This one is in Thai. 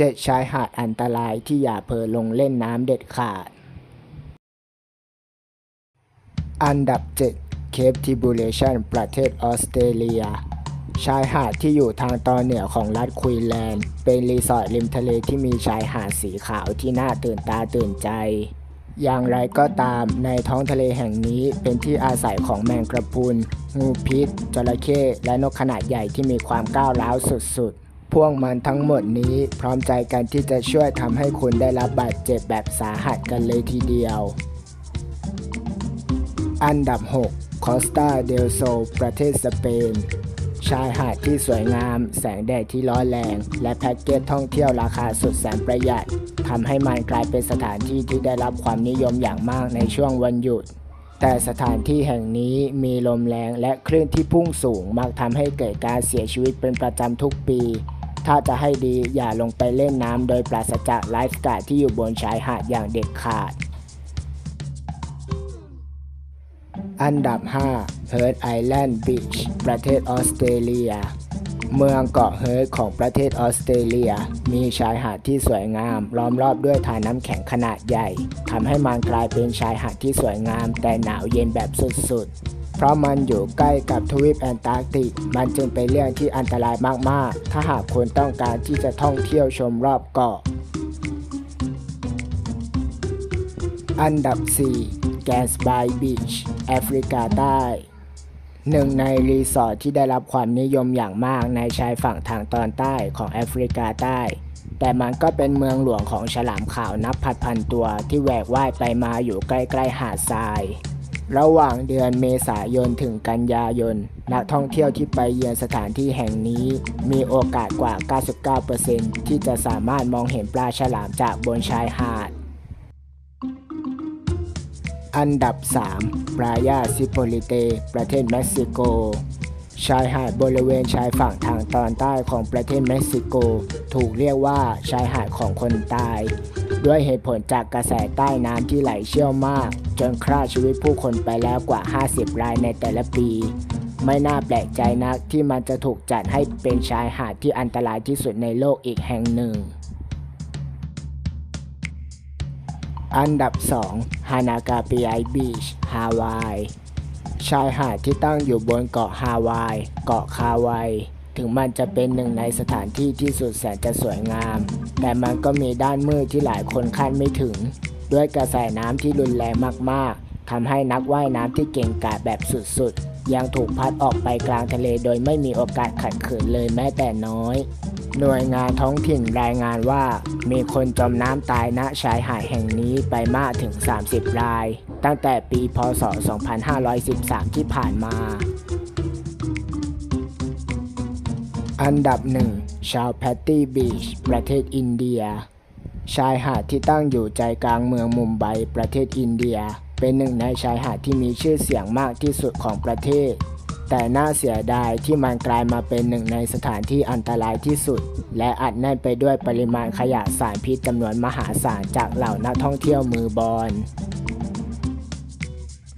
7ชายหาดอันตรายที่อย่าเพลลงเล่นน้ำเด็ดขาด อันดับ7 Cape Tribulation ประเทศออสเตรเลีย ชายหาดที่อยู่ทางตอนเหนือของรัฐควีนแลนด์ เป็นรีสอร์ทริมทะเลที่มีชายหาดสีขาวที่น่าตื่นตาตื่นใจ อย่างไรก็ตามในท้องทะเลแห่งนี้เป็นที่อาศัยของแมงกระพุน งูพิษ จระเข้ และนกขนาดใหญ่ที่มีความก้าวร้าวสุดๆ พวกมันทั้งหมดนี้พร้อมใจกันที่จะช่วยทำให้คุณได้รับบาดเจ็บแบบสาหัสกันเลยทีเดียว อันดับ 6 คอสตาเดลโซ ประเทศสเปน ชายหาดที่สวยงาม แสงแดดที่ร้อนแรง และแพ็กเกจท่องเที่ยวราคาสุดแสนประหยัดทำให้มันกลายเป็นสถานที่ที่ได้รับความนิยมอย่างมากในช่วงวันหยุดแต่สถานที่แห่งนี้มีลมแรงและคลื่นที่พุ่งสูงมักทำให้เกิดการเสียชีวิตเป็นประจำทุกปี ถ้าจะให้ดีอย่าลงไปเล่นน้ำโดยปราศจากไลฟ์การ์ดที่อยู่บนชายหาดอย่างเด็ดขาด อันดับ 5 เฮิร์ t ไอแลนด์บีชประเทศออสเตรเลีย เมืองเกาะเฮิร์ t ของประเทศออสเตรเลีย มีชายหาดที่สวยงาม ล้อมรอบด้วยฐานน้ำแข็งขนาดใหญ่ทำให้มันกลายเป็นชายหาดที่สวยงาม แต่หนาวเย็นแบบสุดๆ เพราะมันอยู่ใกล้กับทวีปแอนตาร์กติก มันจึงเป็นเรื่องที่อันตรายมาก ๆ ถ้าหากคุณต้องการที่จะท่องเที่ยวชมรอบเกาะ อันดับ 4 แกสบายบีชแอฟริกาใต้หนึ่งในรีสอร์ทที่ได้รับความนิยมอย่างมากในชายฝั่งทางตอนใต้ของแอฟริกาใต้ แต่มันก็เป็นเมืองหลวงของฉลามขาวนับพันพันตัวที่แหวกว่ายไปมาอยู่ใกล้ ๆ หาดทราย ระหว่างเดือนเมษายนถึงกันยายน นักท่องเที่ยวที่ไปเยือนสถานที่แห่งนี้ มีโอกาสกว่า 99%ที่จะสามารถมองเห็นปลาฉลามจากบนชายหาด อันดับ 3 ปรายาซิโปลิเต ประเทศเม็กซิโก ชายหาดบริเวณชายฝั่งทางตอนใต้ของประเทศเม็กซิโก ถูกเรียกว่าชายหาดของคนตาย ด้วยเหตุผลจากกระแสใต้น้ำที่ไหลเชี่ยวมาก จนฆ่าชีวิตผู้คนไปแล้วกว่า 50 รายในแต่ละปี ไม่น่าแปลกใจนักที่มันจะถูกจัดให้เป็นชายหาดที่อันตรายที่สุดในโลกอีกแห่งหนึ่ง อันดับ 2 ฮานากาปิไอบีช ฮาวาย ชายหาดที่ตั้งอยู่บนเกาะฮาวาย เกาะคาวาย ถึงมันจะเป็นหนึ่งในสถานที่ที่สุดแสนจะสวยงาม แต่มันก็มีด้านมืดที่หลายคนคาดไม่ถึง ด้วยกระแสน้ำที่รุนแรงมากๆทำให้นักว่ายน้ำที่เก่งกาจแบบสุดๆ ยังถูกพัดออกไปกลางทะเลโดยไม่มีโอกาสขัดขืนเลยแม้แต่น้อย หน่วยงานท้องถิ่นรายงานว่า มีคนจมน้ำตายณชายหาดแห่งนี้ไปมากถึง 30 ราย ตั้งแต่ปีพศ 2513 ที่ผ่านมา อันดับหนึ่งชาวแพตตี้บีชประเทศอินเดีย ชายหาดที่ตั้งอยู่ใจกลางเมืองมุมไบประเทศอินเดีย เป็นหนึ่งในชายหาดที่มีชื่อเสียงมากที่สุดของประเทศ แต่น่าเสียดายที่มันกลายมาเป็นหนึ่งในสถานที่อันตรายที่สุด และอัดแน่นไปด้วยปริมาณขยะสารพิษจำนวนมหาศาลจากเหล่านักท่องเที่ยวมือบอล